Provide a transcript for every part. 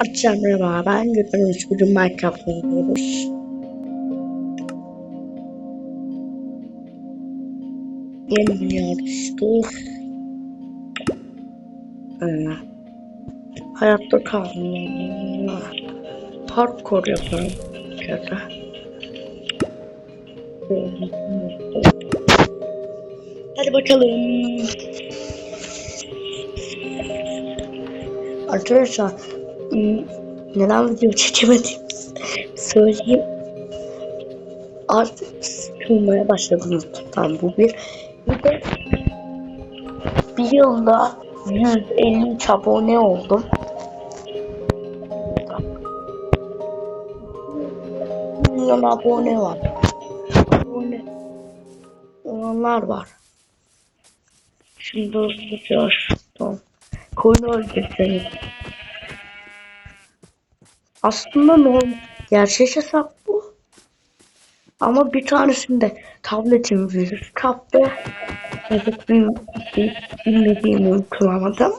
Açacağım merhaba ben Gülbenüz bugün Minecraft oynuyoruz. Yer düştü. Ee, hayatta kalma. Parkour yaparım. Şöyle. Hadi bakalım. Arkadaşlar neden video çekemedim söyleyeyim. Artık sıkılmaya başladım YouTube'dan bu bir. Bir de bir yılda 153 abone oldum. Milyon abone var. Abone olanlar var. Şimdi hızlıca şuradan koyun öldürseniz. Aslında normal gerçek hesap bu. Ama bir tanesinde tabletim virüs kaptı. Evet bil- bil- bilmediğim uygulamadım.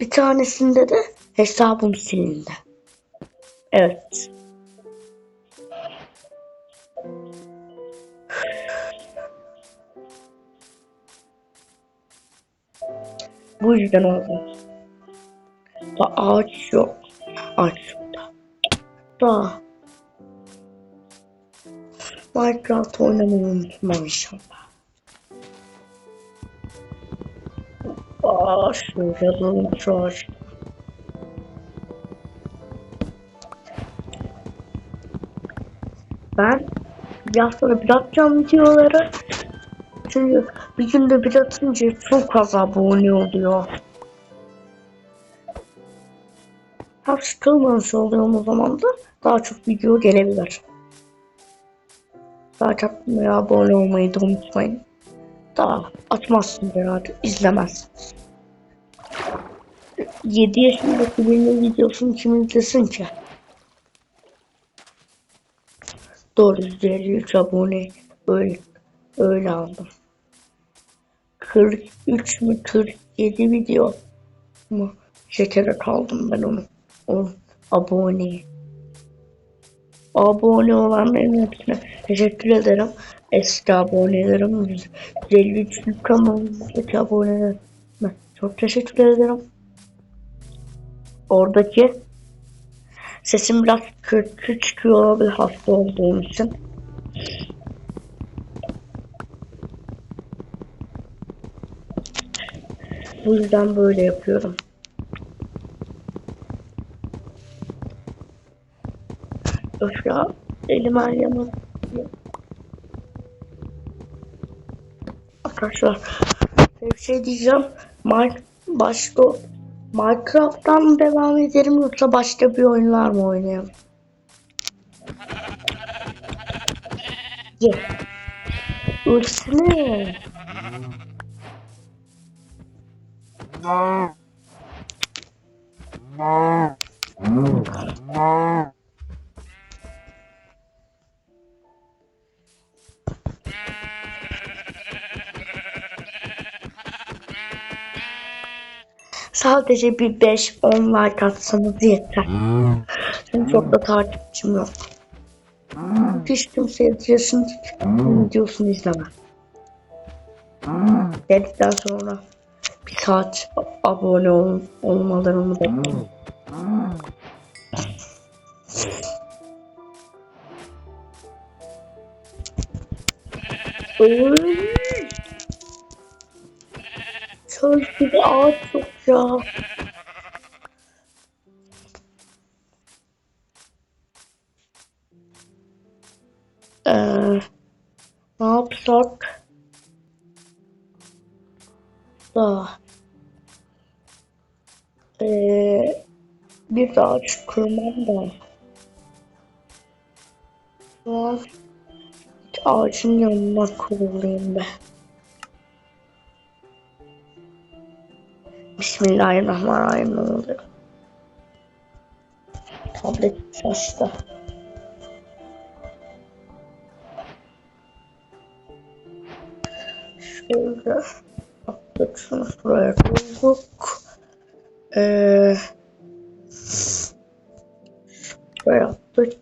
Bir tanesinde de hesabım silindi. Evet. Bu yüzden oldu. Da ağaç yok. Yok da. Minecraft oynamayı unutmam inşallah. Aa, şuraya durun şu ağaç. Ben biraz bir atacağım videoları. Çünkü bir günde bir atınca çok fazla abone oluyor. Hem sıkılmamış oluyorum o zaman da daha çok video gelebilir. Daha çok abone olmayı da unutmayın. Daha atmazsınız herhalde, izlemezsiniz. 7 yaşındaki birinin videosunu kim izlesin ki? Doğru 153 abone öyle, öyle aldım. 43 mü 47 video mu çekerek aldım ben onu. O abone. Abone olanların hepsine teşekkür ederim. Eski abonelerim 153 kanalımızdaki abonelerime çok teşekkür ederim. Oradaki sesim biraz kötü çıkıyor olabilir hasta olduğum için. Bu yüzden böyle yapıyorum. Öf ya. Elim her yana. Arkadaşlar bir şey diyeceğim. Mike, başka Minecraft'tan mı devam ederim yoksa başka bir oyunlar mı oynayayım? Ye. Ölsene. Sadece bir 5-10 like atsanız yeter. Çünkü çok da takipçim yok. Hiç kimse yaşın videosunu izlemem. Dedikten sonra bir saat abone ol, olmalarını bekliyorum. Oy. Çöl gibi ağaç yok ya. Ee, ne yapsak? Da. Ee, bir ağaç kırmam da. Şu ağacın yanına kurulayım be. Bismillahirrahmanirrahim ne oluyor? Tablet şaştı. Şöyle attık şunu buraya koyduk. Ee, Şuraya yaptık.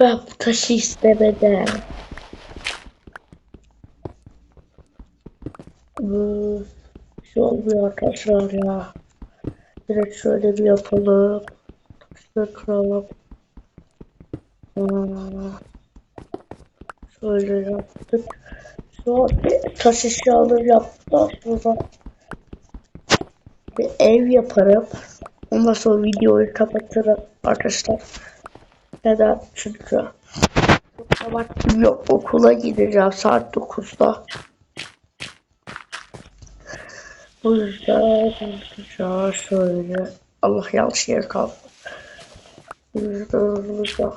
Ben bu taşı istemedim. Öf, şey olmuyor arkadaşlar ya. Direkt şöyle bir yapalım. Taşları kıralım. Aa, Şöyle yaptık. Sonra bir taş eşyaları yaptıktan sonra bir ev yaparım. Ondan sonra videoyu kapatırım arkadaşlar. Neden? Çünkü çok vaktim yok. Okula gideceğim saat 9'da. Bu yüzden arkadaşlar şöyle Allah yanlış yere kaldı. Bu yüzden hızlıca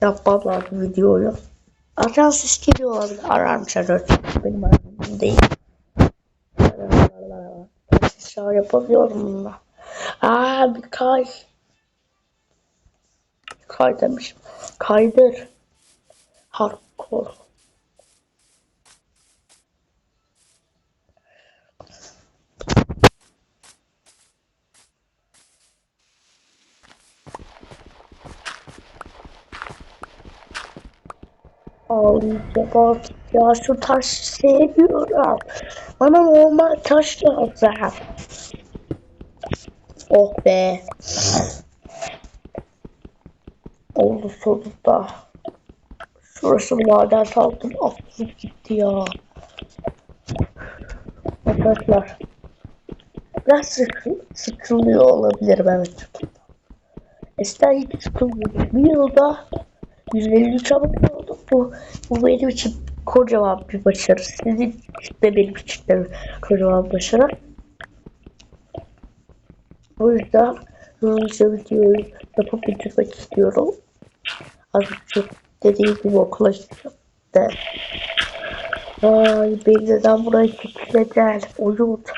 yapmam lazım videoyu. Arkadan ses geliyor olabilir. Ararım çağırır. Benim aramım değil. Ses çağır yapamıyorum bununla. Aa bir kay. Demişim. Kaydır. Hardcore. Artık ya şu taş sevmiyorum. Bana normal taş lazım. Oh be. Oldu sonunda. Şurası maden saldım. Aklım gitti ya. Arkadaşlar. Biraz sıkı, sıkılıyor olabilirim evet. Eskiden hiç sıkılmıyordum. Bir yılda 153 abone oldum. Bu, bu benim için kocaman bir başarı. Sizin için de benim için de kocaman başarı. O yüzden hızlıca videoyu yapıp bitirmek istiyorum. Azıcık dediğim gibi okula gidiyorum. De. Ay beni neden buraya çekileceğim? Uyut.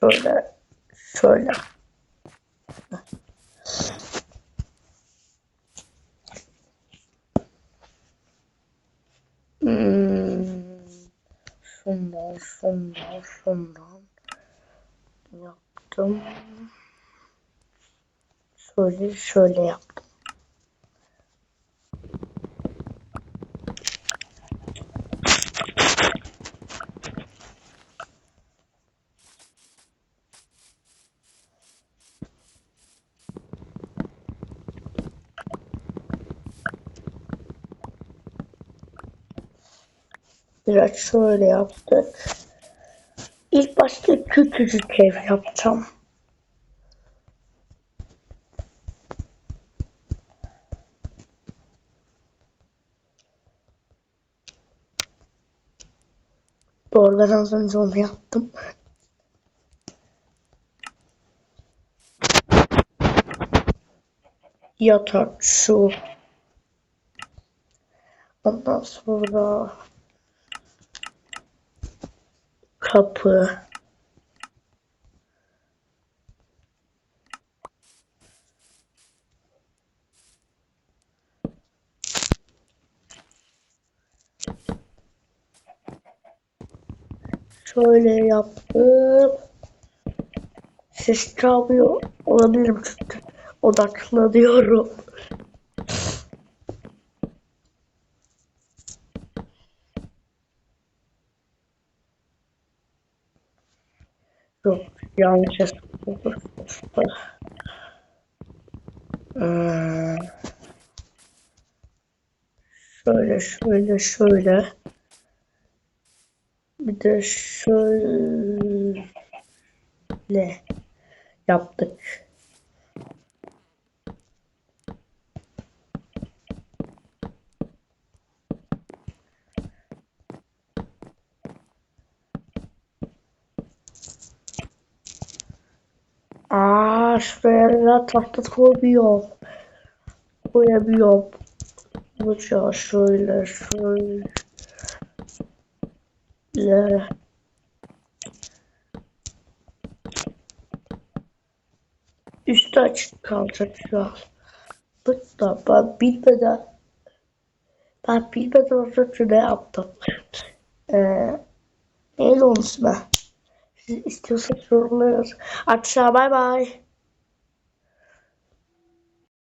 Şöyle. Şöyle. Hmm. Şundan, şundan, şundan yaptım. Şöyle, şöyle yaptım. Biraz şöyle yaptık. İlk başta küçücük ev yapacağım. Doğru ben az önce onu yaptım. Yatak şu. Ondan sonra kapı. Şöyle yaptım. Ses çalmıyor olabilirim çünkü odaklanıyorum. Yok yanlış yaptım. Ee, şöyle şöyle şöyle. Bir de şöyle yaptık. Aa şuraya tahta koyuyorum. Koyamıyorum. Bıçağı şöyle şöyle. Üstü açık kalacak an. Bıçağı ben bilmeden ben bilmeden önce ne yaptım. Ee, neydi onun ismi? Siz istiyorsanız yorumlara yazın. Arkadaşlar bay bay.